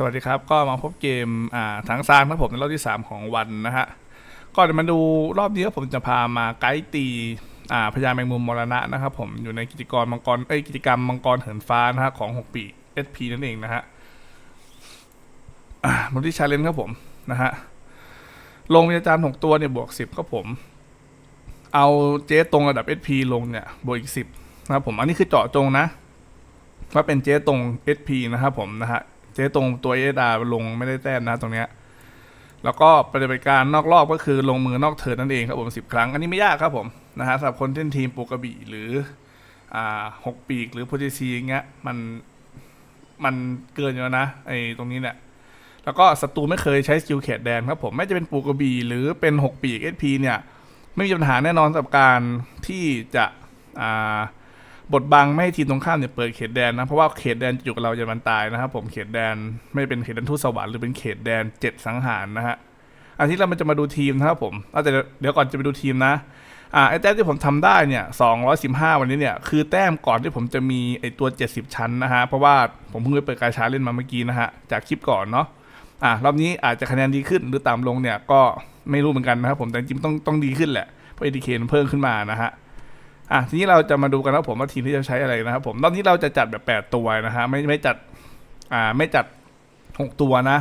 สวัสดีครับ ก็มาพบเกมอ่าถังซานครับผมในรอบที่ 3 ของวันนะฮะก่อนจะมาดูรอบนี้ครับผมจะพามาไกด์ตีอ่าพญาแมงมุมมรณะนะครับผมอยู่ในกิจกรมังกรเอ้ยกิจกรรมมังกรเหินฟ้านะฮะของ 6 ปี SP นั่นเองนะฮะอ่ามที่ชาเลนจ์ครับผมนะฮะลงมีอาจารย์ 6 ตัวเนี่ยบวก 10ครับผม เอาเจ๊ตรงระดับ SP ลงเนี่ยบวกอีก 10นะครับผมอันนี้คือเจาะจงนะว่าเป็นเจ๊ตรง SP นะครับผมนะฮะ จ๊ตรงตัวเอดาลงไม่ได้แต้มนะตรงเนี้ยแล้วก็ปฏิบัติการนอกรอบก็คือลงมือนอกเทิร์นนั่นเองครับผมสิบครั้ง อันนี้ไม่ยากครับผมนะฮะสำหรับคนที่เล่นทีมปูกระบีหรืออ่าหกปีกหรือโพจิซีอย่างเงี้ยมันมันเกินอยู่แล้วนะไอ้ตรงนี้เนี่ยแล้วก็ศัตรูไม่เคยใช้สกิลเขตแดนครับผมไม่จะเป็นปูกระบี่หรือเป็นหกปีกเอพีเนี่ย ไม่มีปัญหาแน่นอนสำหรับการที่จะอ่า บทบังไม่ให้ทีมตรงข้ามเนี่ยเปิดเขตแดนนะ เพราะว่าเขตแดนจะอยู่กับเราจนวันตายนะครับผมเขตแดนไม่เป็นเขตแดนทูตสวรรค์หรือเป็นเขตแดนเจ็ดสังหารนะฮะอันที่เรามันจะมาดูทีมนะครับผมเอาแต่เดี๋ยวก่อนจะไปดูทีมนะอ่าไอ้แต้มที่ผมทำได้เนี่ยสองร้อยสิบห้าวันนี้เนี่ยคือแต้มก่อนที่ผมจะมีไอ้ตัวเจ็ดสิบชั้นนะฮะเพราะว่าผมเพิ่งไปเปิดกาชาเล่นมาเมื่อกี้นะฮะจากคลิปก่อนเนาะอ่ารอบนี้อาจจะคะแนนดีขึ้นหรือต่ำลงเนี่ยก็ไม่รู้เหมือนกันนะครับผมแต่จริงต้องต้องดีขึ้นแหละเพราะเอทีเคมันเพิ่มขึ้นมานะฮะ อะทีนี้เราจะมาดูกันนะผมว่าทีมที่จะใช้อะไรนะครับผมรอบนี้เราจะจัดแบบ 8 ตัวนะฮะไม่ไม่จัดอ่าไม่จัด 6 ตัวนะ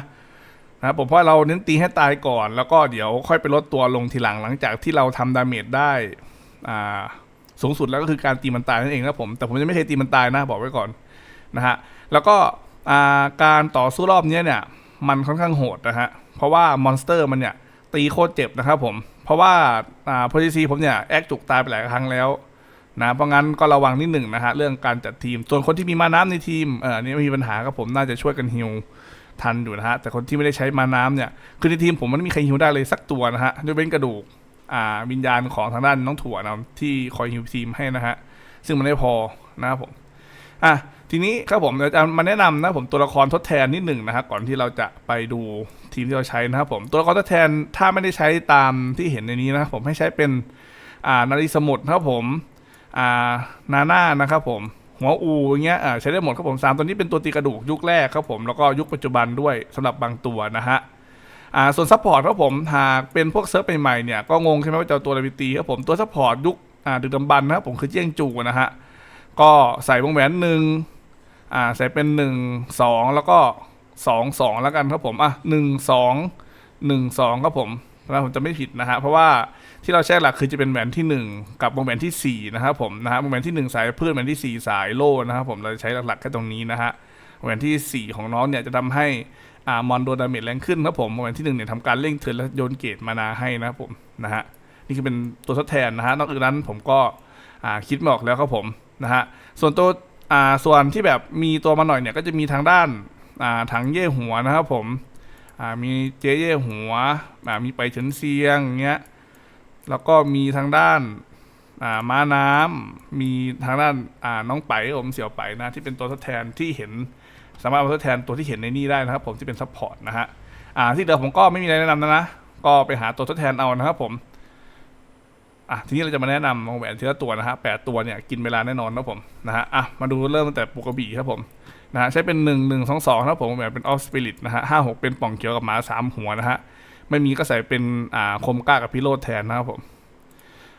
นะครับผมเพราะเราเน้นตีให้ตายก่อน แล้วก็เดี๋ยวค่อยไปลดตัวลงทีหลังหลังจากที่เราทำดาเมจได้อ่าสูงสุดแล้วก็คือการตีมันตายนั่นเองครับผมแต่ผมยังไม่เคยตีมันตายนะบอกไว้ก่อนนะฮะแล้วก็อ่าการต่อสู้รอบนี้เนี่ยมันค่อนข้างโหดนะฮะเพราะว่ามอนสเตอร์มันเนี่ยตีโคตรเจ็บนะครับผมเพราะว่าอ่าโพซิซีผมเนี่ยแอคจุกตายไปหลายครั้งแล้ว นะเพราะงั้นก็ระวังนิดหนึ่งนะฮะเรื่องการจัดทีม ส่วนคนที่มีมาน้ำในทีมเอออันนี้ไม่มีปัญหาครับผมน่าจะช่วยกันฮิวทันอยู่นะฮะแต่คนที่ไม่ได้ใช้มาน้ำเนี่ยคือในทีมผมมันไม่มีใครฮิวได้เลยสักตัวนะฮะยกเว้นกระดูกอ่าวิญญาณของทางด้านน้องถั่วนะที่คอยฮิวทีมให้นะฮะซึ่งมันไม่พอนะครับผมอะทีนี้ครับผมเดี๋ยวจะมาแนะนำนะผมตัวละครทดแทนนิดหนึ่งนะฮะก่อนที่เราจะไปดูทีมที่เราใช้นะครับผมตัวละครทดแทนถ้าไม่ได้ใช้ตามที่เห็นในนี้นะครับผมให้ใช้เป็นอ่านาฬิสมุดครับผม อ่านาน่านะครับผมหัวอูอย่างเงี้ยใช้ได้หมดครับผมสามตัวนี้เป็นตัวตีกระดูกยุคแรกครับผม แล้วก็ยุคปัจจุบันด้วยสำหรับบางตัวนะฮะส่วนซัพพอร์ตครับผมหากเป็นพวกเซิร์ฟใหม่ๆเนี่ยก็งงใช่ไหมว่าจะตัวอะไรไปตีครับผมตัวซัพพอร์ตยุคดึกดำบรรพ์นะครับผมคือเจี้ยงจูนะฮะก็ใส่วงแหวนหนึ่งใส่เป็นหนึ่งสองแล้วก็สองสองแล้วกันครับผมอะหนึ่งสองหนึ่งสองครับผมแล้วผมจะไม่ผิดนะฮะเพราะว่า ที่เราใช้หลักคือจะเป็นแหวนที่ 1 กับวงแหวนที่ 4 นะครับผมนะฮะวงแหวนที่ 1 สายพืชแหวนที่ 4 สายโล่นะครับผมเราจะใช้หลักๆแค่ตรงนี้นะฮะวงแหวนที่ 4 ของน้องเนี่ยจะทำให้อ่ามอนโดนดาเมจแรงขึ้นครับผมวงแหวนที่1เนี่ยทำการเร่งเทินและโยนเกตมานาให้นะครับผมนะฮะนี่คือเป็นตัวทดแทนนะฮะนอกจากนั้นผมก็อ่าคิดไม่ออกแล้วครับผมนะฮะส่วนตัวอ่าส่วนที่แบบมีตัวมาหน่อยเนี่ยก็จะมีทางด้านอ่าถังเย่หัวนะครับผมอ่ามีเจเย่หัวอ่ามีไปเฉินเซียงอย่างเงี้ย แล้วก็มีทางด้านอ่าม้าน้ำมีทางด้านาน้องไปผมเสี่ยวไปนะที่เป็นตัวทดแทนที่เห็นสามารถมาทดแทนตัวที่เห็นในนี้ได้นะครับ ผมที่เป็นซัพพอร์ตนะฮะที่เหลือผมก็ไม่มีอะไรแนะนำนะนะก็ไปหาตัวทดแทนเอานะครับผมอะทีนี้เราจะมาแนะนำวงแหวนทีละตัวนะฮะแปดตัวเนี่ยกินเวลาแน่นอนนะผมนะฮะอะมาดูเริ่มตั้งแต่ปุกะบีครับผมนะฮะใช้เป็นหนึ่งหนึ่งสองสองนะครับผมวงแหวนเป็นออฟสปิริตนะฮะห้าหกเป็นป่องเขียวกับหมาสามหัวนะฮะ ไม่มีก็ใส่เป็นอ่าคมกล้ากับพิโรธแทนนะครับผม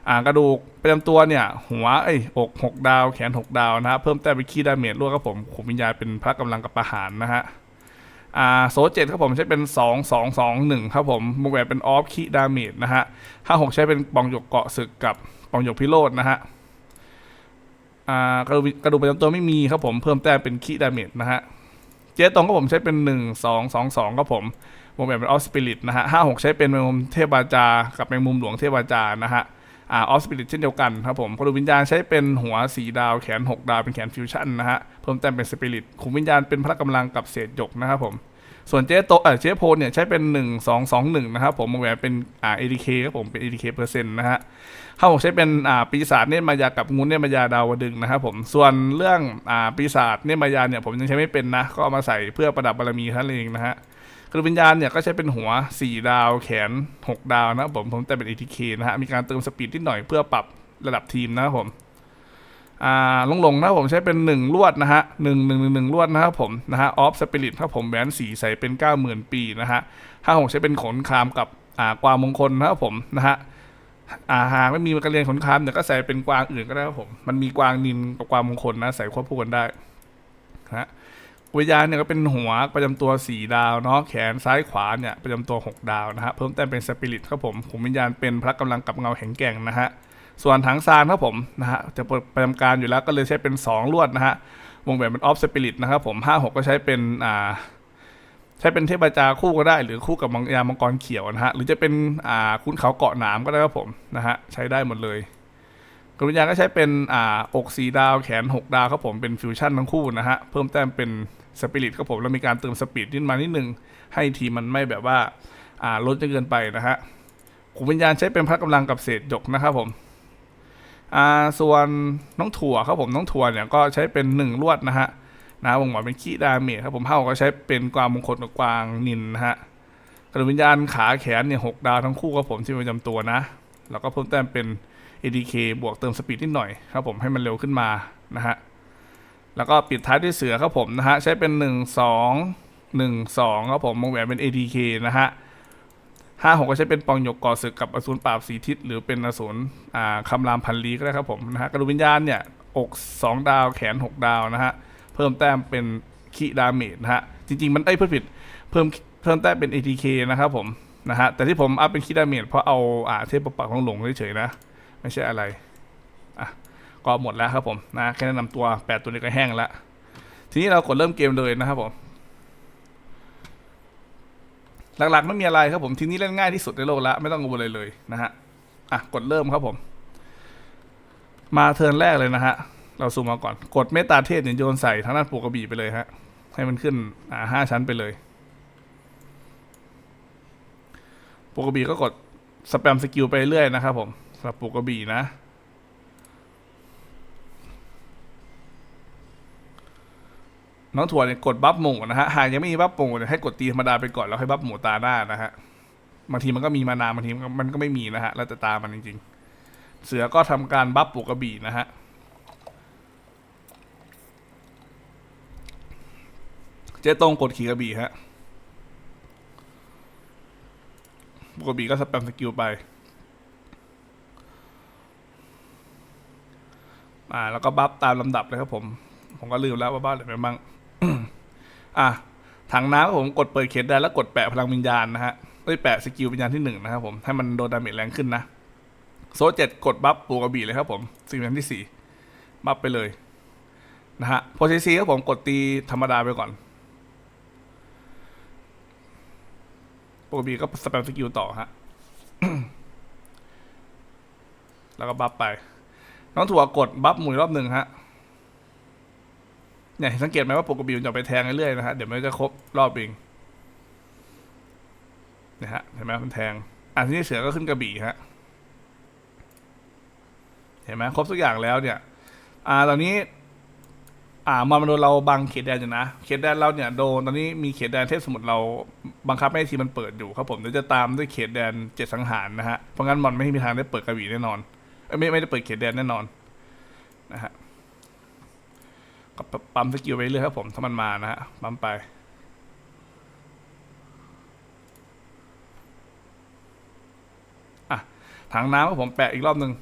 อ่ากระดูกประจำตัวเนี่ย หัวเอ้อกหกดาว แขนหกดาวนะฮะเพิ่มแต้มไปคีดาเมจร่วมครับผมขุมวิญญาณเป็นพระกำลังกับประหารนะฮะอ่าโซเจ็ดครับผมใช้เป็นสองสองสองหนึ่งครับผมวงแหวนเป็นออฟคีดาเมจนะฮะห้าหกใช้เป็นปองหยกเกาะศึกกับปองหยกพิโรธนะฮะอ่ากระดูกกระดูกประจำตัวไม่มีครับผมเพิ่มแต้มเป็นคีดาเมจนะฮะเจ๊ตรงครับผมใช้เป็นหนึ่งสองสองสองครับผม วงแหวนเป็นออฟสปิริตนะฮะห้าหกใช้เป็นแมงมุมเทพบาจา กับแมงมุมหลวงเทพบาจานะฮะอ่าออฟสปิริตเช่นเดียวกันครับผมกระดูวิญญาณใช้เป็นหัวสีดาวแขนหกดาวเป็นแขนฟิวชั่นนะฮะเพิ่มแต้มเป็นสปิริตขุมวิญญาณเป็นพละกำลังกับเศษหยกนะครับผมส่วนเจ๊โตเออเจ๊โพเนี่ยใช้เป็นหนึ่งสองสองหนึ่งนะครับผมวงแหวนเป็นอ่าเอดีเคครับผมเป็นเอดีเคเปอร์เซ็นต์นะฮะห้าหกใช้เป็นอ่าปีศาจเนตรมายากับงูเนตรมายาดาวดึงนะครับผมส่วนเรื่องอ่าปีศาจเนตรมายาเนี่ยผมยังใช้ไม่เป็นนะ ก็เอามาใส่เพื่อประดับบารมีท่านเองนะฮะ กระวิญญาณเนี่ยก็ใช้เป็นหัว 4 ดาวแขน 6 ดาวนะครับผมผมแต่เป็น ATK นะฮะมีการเติมสปีดนิดหน่อยเพื่อปรับระดับทีมนะครับผมอ่าลงลงๆนะผมใช้เป็นหนึ่งลวดนะฮะหนึ่งหนึ่งหนึ่งลวดนะครับผมนะฮะออฟสปิริตครับผมแหวนสีใส่เป็นเก้าหมื่นปีนะฮะห้าหกใช้เป็นขนคามกับอ่ากวางมงคลนะครับผมนะฮะอ่าหากไม่มีกระเรียนขนคามเดี๋ยวก็ใส่เป็นกวางอื่นก็ได้ครับผมมันมีกวางนินกับกวางมงคลนะใส่ควบคู่กันได้นะฮะ วิญญาณเนี่ยก็เป็นหัวประจำตัวสี่ดาวเนาะแขนซ้ายขวาเนี่ยประจำตัวหกดาวนะฮะเพิ่มแต้มเป็นสปิริตครับผมขุมวิญญาณเป็นพระกำลังกับเงาแข็งแกร่งนะฮะส่วนถังซานครับผมนะฮะจะประจำการอยู่แล้วก็เลยใช้เป็น 2 ลวดนะฮะวงแหวนเป็นออฟสปิริตนะครับผม5 6 ก็ใช้เป็นอ่าใช้เป็นเทพจาคู่ก็ได้ หรือคู่กับมังยามังกรเขียวนะฮะหรือจะเป็นอ่าคุณเขาเกาะหนามก็ได้ครับผมนะฮะใช้ได้หมดเลย กรุวิญญาณก็ใช้เป็นอ่าอกสีดาวแขน 6 ดาวครับผมเป็นฟิวชั่นทั้งคู่นะฮะ เพิ่มแต้มเป็นสปิริตครับผม แล้วมีการเติมสปีดนิดมานิดนึง ให้ทีมันไม่แบบว่าอ่าลดจนเกินไปนะฮะขุมวิญญาณใช้เป็นพระกำลังกับเศษหยกนะครับผมอ่าส่วนน้องถั่วครับผมน้องถั่วเนี่ยก็ใช้เป็นหนึ่งลวดนะฮะนะวงหมายเป็นขี้ดาเมจครับผมเฮาก็ใช้เป็นกวางมงคลกับกวางนินนะฮะกระดูกวิญญาณขาแขนเนี่ยหกดาวทั้งคู่ครับผมที่ประจำตัวนะ แล้วก็เพิ่มแต้มเป็น ADK บวกเติมสปีดนิดหน่อยครับผมให้มันเร็วขึ้นมานะฮะแล้วก็ปิดท้ายด้วยเสือครับผมนะฮะใช้เป็นหนึ่งสองหนึ่งสองครับผมวงแหวนเป็น ADK นะฮะห้าหกก็ใช้เป็นปองหยกก่อศึกกับอสูรปราบสีทิศหรือเป็นอสูรอ่าคำรามพันลีก็ได้ครับผมนะฮะกระดูกวิญญาณเนี่ยอกสองดาวแขนหกดาวนะฮะเพิ่มแต้มเป็นคีดาเมจนะฮะจริง ๆ มันได้เพิ่มผิดเพิ่มเพิ่มแต้มเป็น ATK นะครับผมนะฮะแต่ที่ผมอัพเป็นคีดาเมจเพราะเอาอ่าเทพประปักของหลงเฉยๆนะ ไม่ใช่อะไรอะก็หมดแล้วครับผมนะแค่แนะนำตัวแปดตัวนี้ก็แห้งแล้วทีนี้เรากดเริ่มเกมเลยนะครับผมหลักๆไม่มีอะไรครับผมทีนี้เล่นง่ายที่สุดในโลกแล้วไม่ต้องกังวลเลยเลยนะฮะอะกดเริ่มครับผม มาเทิร์นแรกเลยนะฮะเราซูมมาก่อน กดเมตตาเทศเนี่ยโยนใส่ทางด้านปูกระบี่ไปเลยฮะให้มันขึ้นอ่าห้าชั้นไปเลยปูกระบี่ก็กดสแปมสกิลไปเรื่อยนะครับผม สำหรับปูกระบี่นะ น้องถั่วเนี่ยกดบัฟหมูนะฮะ หากยังไม่มีบัฟหมูเนี่ยให้กดตีธรรมดาไปก่อนแล้วค่อยบัฟหมูตาหน้านะฮะ บางทีมันก็มีมานานบางทีมันก็ไม่มีนะฮะ แล้วแต่ตามันจริง ๆ เสือก็ทำการบัฟปลุกกระบี่นะฮะเจ๊ตรงกดขี่กระบี่ฮะปุกกระบี่ก็สแปมสกิลไป อ่า แล้วก็บัฟตามลำดับเลยครับผม ผมก็ลืมแล้วว่าบ้าอะไรไปบ้าง อะถังน้ำผมกดเปิดเขตได้แล้วกดแปะพลังวิญญาณนะฮะเอ้ยแปะสกิลวิญญาณที่หนึ่งนะครับผม ให้มันโดนดาเมจแรงขึ้นนะ โซเจ็ดกดบัฟปูกระบี่เลยครับผมสิ่งที่สี่บัฟไปเลย นะฮะโพซิซีครับผมกดตีธรรมดาไปก่อนปูกระบี่ก็สแปมสกิลต่อฮะ แล้วก็บัฟไป น้องถั่วกดบัฟหมุนรอบหนึ่งฮะเนี่ยสังเกตไหมว่าปกติมันจะไปแทงเรื่อยๆนะฮะเดี๋ยวมันจะครบรอบเองนะฮะเห็นไหมมันแทงอะทีนี้เสือก็ขึ้นกระบี่ฮะเห็นไหมครบทุกอย่างแล้วเนี่ย อ่าตอนนี้ อ่ามันมาโดนเราบังเขตแดนอยู่นะเขตแดนเราเนี่ยโดนตอนนี้มีเขตแดนเทพสมุทรเราบังคับให้ทีมมันเปิดอยู่ครับผมเดี๋ยวจะตามด้วยเขตแดนเจ็ดสังหารนะฮะเพราะงั้นมันไม่มีทางได้เปิดกระบี่แน่นอน ไม่ไม่ได้เปิดเขตแดนแน่นอนนะฮะก็ปั๊มสกิลไปเรื่อยครับผมถ้ามันมานะฮะปั๊มไปอะถังน้ำก็ผมแปะอีกรอบหนึ่ง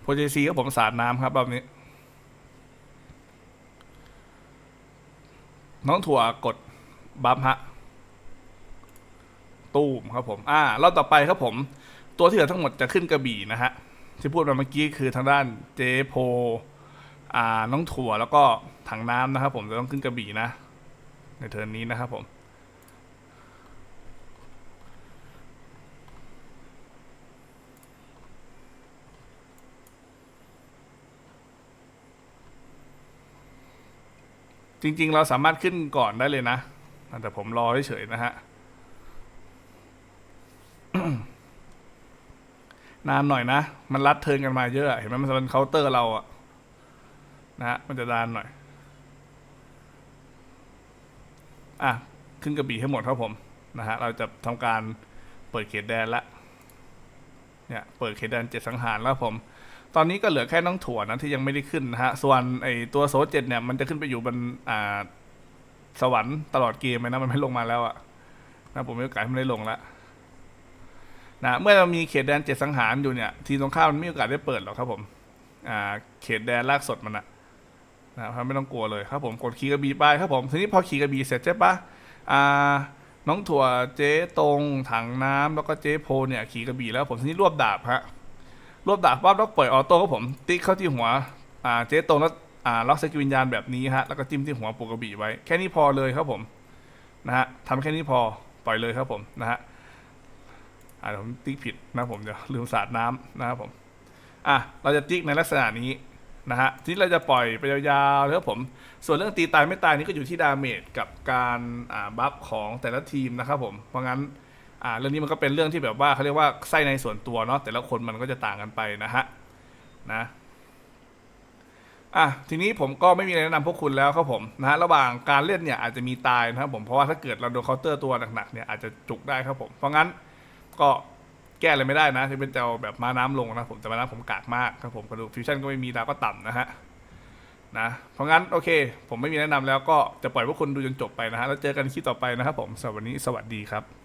โพเจซีก็ผมสาดน้ำครับรอบนี้ น้องถั่วกดบัฟฮะ ตู้มครับผมอ่ารอบต่อไปครับผม ตัวที่เหลือทั้งหมดจะขึ้นกระบี่นะฮะที่พูดมาเมื่อกี้คือทางด้านเจโพอ่าน้องถั่วแล้วก็ถังน้ำนะครับ ผมจะต้องขึ้นกระบี่นะ ในเทิร์นนี้นะครับผมจริงๆ เราสามารถขึ้นก่อนได้เลยนะ แต่ผมรอเฉยๆนะฮะ นานหน่อยนะ มันรัดเทิร์นกันมาเยอะ เห็นไหมมันเป็นเคาน์เตอร์เราอะนะฮะมันจะนานหน่อย อะ ขึ้นกระบี่ให้หมดครับผม นะฮะ เราจะทำการเปิดเขตแดนละ เนี่ย เปิดเขตแดนเจ็ดสังหารแล้วผม ตอนนี้ก็เหลือแค่น้องถั่วนะที่ยังไม่ได้ขึ้นนะฮะ ส่วนไอตัวโซเจ็ดเนี่ย มันจะขึ้นไปอยู่บนอ่าสวรรค์ตลอดเกมเลยนะ มันไม่ลงมาแล้วอะนะผมไม่โอกาสไม่ได้ลงละ นะเมื่อเรามีเขตแดนเจ็ดสังหารอยู่เนี่ยทีมตรงข้ามมันไม่มีโอกาสได้เปิดหรอกครับผมอ่าเขตแดนลากสดมันอะนะครับไม่ต้องกลัวเลยครับผมกดขี่กระบี่ไปครับผมทีนี้พอขี่กระบี่เสร็จใช่ปะอ่าน้องถั่วเจ๊ตรงถังน้ำแล้วก็เจ๊โพเนี่ยขี่กระบี่แล้วผมทีนี้รวบดาบฮะรวบดาบปั๊บแล้วปล่อยออโต้ครับผมติ๊กเข้าที่หัวอ่าเจ๊ตรงแล้วอ่าล็อกสกิลวิญญาณแบบนี้ฮะแล้วก็จิ้มที่หัวปูกระบี่ไว้ แค่นี้พอเลยครับผมนะฮะทำแค่นี้พอปล่อยเลยครับผมนะฮะ อ่าผมติ๊กผิดนะผมเดี๋ยวลืมสาดน้ำนะครับผมอะเราจะติ๊กในลักษณะนี้นะฮะทีนี้เราจะปล่อยไปยาวๆเลยครับผม ส่วนเรื่องตีตายไม่ตายนี่ก็อยู่ที่ดาเมจกับการอ่าบัฟของแต่ละทีมนะครับผมเพราะงั้นอ่าเรื่องนี้มันก็เป็นเรื่องที่แบบว่าเขาเรียกว่าไส้ในส่วนตัวเนาะแต่ละคนมันก็จะต่างกันไปนะฮะนะอะทีนี้ผมก็ไม่มีอะไรแนะนำพวกคุณแล้วครับผมนะฮะระหว่างการเล่นเนี่ยอาจจะมีตายนะครับผมเพราะว่าถ้าเกิดเราโดนเคาน์เตอร์ตัวหนักๆเนี่ยอาจจะจุกได้ครับผมเพราะงั้น ก็แก้อะไรไม่ได้นะที่เป็นจะเอาแบบมาน้ำลงนะผมแต่มาน้ำผมกากมากครับผมกระดูกฟิวชั่นก็ไม่มีดาวก็ต่ำนะฮะนะเพราะงั้นโอเค ผมไม่มีแนะนำแล้วก็จะปล่อยพวกคุณดูจนจบไปนะฮะแล้วเจอกันคลิปต่อไปนะครับผมสวัสดีสวัสดีครับ